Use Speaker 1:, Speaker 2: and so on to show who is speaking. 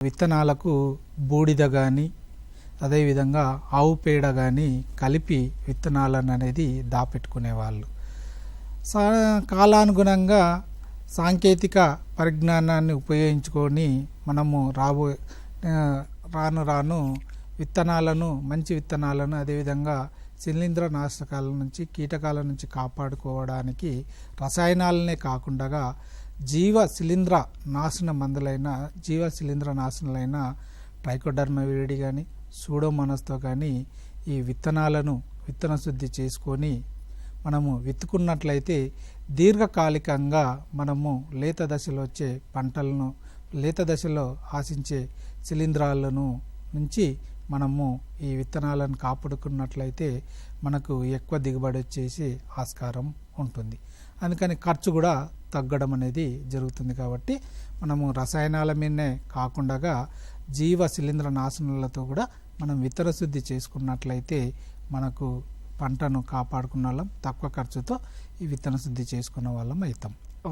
Speaker 1: విత్తనాలకు బూడిద కానీ అదేవిధంగా ఆవు పేడ కానీ కలిపి విత్తనాలను అనేది దాపెట్టుకునేవాళ్ళు. సా కాలానుగుణంగా సాంకేతిక పరిజ్ఞానాన్ని ఉపయోగించుకొని మనము రాబో రాను రాను విత్తనాలను మంచి విత్తనాలను అదేవిధంగా శిలీంద్ర నాశకాల నుంచి కీటకాల నుంచి కాపాడుకోవడానికి రసాయనాలనే కాకుండా జీవ శిలీంధ్ర నాశన మందులైన జీవ శిలీంద్ర నాశనలైన వేడి కానీ సూడోమనస్తో కానీ ఈ విత్తనాలను విత్తన శుద్ధి చేసుకొని మనము విత్తుకున్నట్లయితే దీర్ఘకాలికంగా మనము లేత దశలో వచ్చే పంటలను లేత దశలో ఆశించే శిలీంధ్రాలను నుంచి మనము ఈ విత్తనాలను కాపాడుకున్నట్లయితే మనకు ఎక్కువ దిగుబడి వచ్చేసి ఆస్కారం ఉంటుంది. అందుకని ఖర్చు కూడా తగ్గడం అనేది జరుగుతుంది కాబట్టి మనము రసాయనాల మీదనే కాకుండా జీవ శిలీంద్ర నాశనాలతో కూడా మనం విత్తన శుద్ధి చేసుకున్నట్లయితే మనకు పంటను కాపాడుకున్న వాళ్ళం తక్కువ ఖర్చుతో ఈ విత్తన శుద్ధి చేసుకున్న వాళ్ళం అవుతాం.